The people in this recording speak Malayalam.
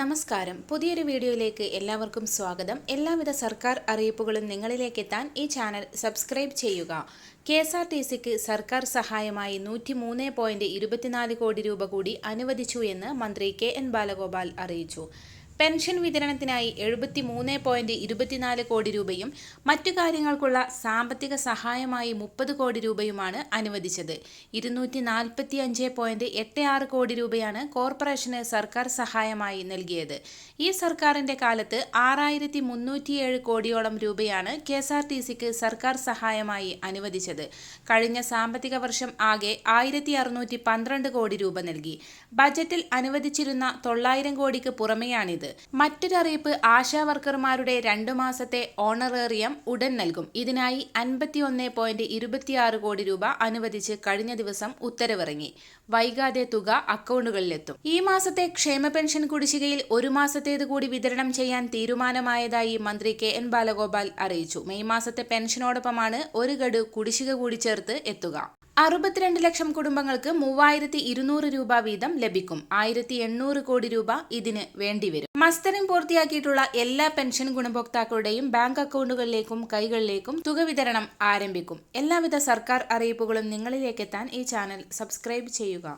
നമസ്കാരം. പുതിയൊരു വീഡിയോയിലേക്ക് എല്ലാവർക്കും സ്വാഗതം. എല്ലാവിധ സർക്കാർ അറിയിപ്പുകളും നിങ്ങളിലേക്ക് എത്താൻ ഈ ചാനൽ സബ്സ്ക്രൈബ് ചെയ്യുക. കെ എസ് ആർ ടി സിക്ക് സർക്കാർ സഹായമായി നൂറ്റി മൂന്ന് പോയിന്റ് ഇരുപത്തിനാല് കോടി രൂപ കൂടി അനുവദിച്ചു എന്ന് മന്ത്രി കെ എൻ ബാലഗോപാൽ അറിയിച്ചു. പെൻഷൻ വിതരണത്തിനായി എഴുപത്തി മൂന്ന് പോയിന്റ് ഇരുപത്തിനാല് കോടി രൂപയും മറ്റു കാര്യങ്ങൾക്കുള്ള സാമ്പത്തിക സഹായമായി മുപ്പത് കോടി രൂപയുമാണ് അനുവദിച്ചത്. ഇരുന്നൂറ്റി നാൽപ്പത്തി അഞ്ച് പോയിന്റ് എട്ട് ആറ് കോടി രൂപയാണ് കോർപ്പറേഷന് സർക്കാർ സഹായമായി നൽകിയത്. ഈ സർക്കാരിന്റെ കാലത്ത് ആറായിരത്തി മുന്നൂറ്റിയേഴ് കോടിയോളം രൂപയാണ് കെ എസ് ആർ ടി സിക്ക് സർക്കാർ സഹായമായി അനുവദിച്ചത്. കഴിഞ്ഞ സാമ്പത്തിക വർഷം ആകെ ആയിരത്തി അറുന്നൂറ്റി പന്ത്രണ്ട് കോടി രൂപ നൽകി. ബജറ്റിൽ അനുവദിച്ചിരുന്ന തൊള്ളായിരം കോടിക്ക് പുറമെയാണിത്. മറ്റൊരു അറിയിപ്പ് ആശാ വർക്കർമാരുടെ രണ്ടു മാസത്തെ ഓണറേറിയം ഉടൻ നൽകും. ഇതിനായി അൻപത്തി ഒന്ന് പോയിന്റ് ഇരുപത്തിയാറ് കോടി രൂപ അനുവദിച്ച് കഴിഞ്ഞ ദിവസം ഉത്തരവിറങ്ങി. വൈകാതെ തുക അക്കൗണ്ടുകളിലെത്തും. ഈ മാസത്തെ ക്ഷേമ പെൻഷൻ കുടിശ്ശികയിൽ ഒരു മാസത്തേത് കൂടി വിതരണം ചെയ്യാൻ തീരുമാനമായതായി മന്ത്രി കെ എൻ ബാലഗോപാൽ അറിയിച്ചു. മെയ് മാസത്തെ പെൻഷനോടൊപ്പമാണ് ഒരു ഗഡു കുടിശ്ശിക കൂടി ചേർത്ത് എത്തുക. അറുപത്തിരണ്ട് ലക്ഷം കുടുംബങ്ങൾക്ക് മൂവായിരത്തി ഇരുന്നൂറ് രൂപ വീതം ലഭിക്കും. ആയിരത്തി എണ്ണൂറ് കോടി രൂപ ഇതിന് വേണ്ടിവരും. മസ്തരം പൂർത്തിയാക്കിയിട്ടുള്ള എല്ലാ പെൻഷൻ ഗുണഭോക്താക്കളുടെയും ബാങ്ക് അക്കൗണ്ടുകളിലേക്കും കൈകളിലേക്കും തുക വിതരണം ആരംഭിക്കും. എല്ലാവിധ സർക്കാർ അറിയിപ്പുകളും നിങ്ങളിലേക്കെത്താൻ ഈ ചാനൽ സബ്സ്ക്രൈബ് ചെയ്യുക.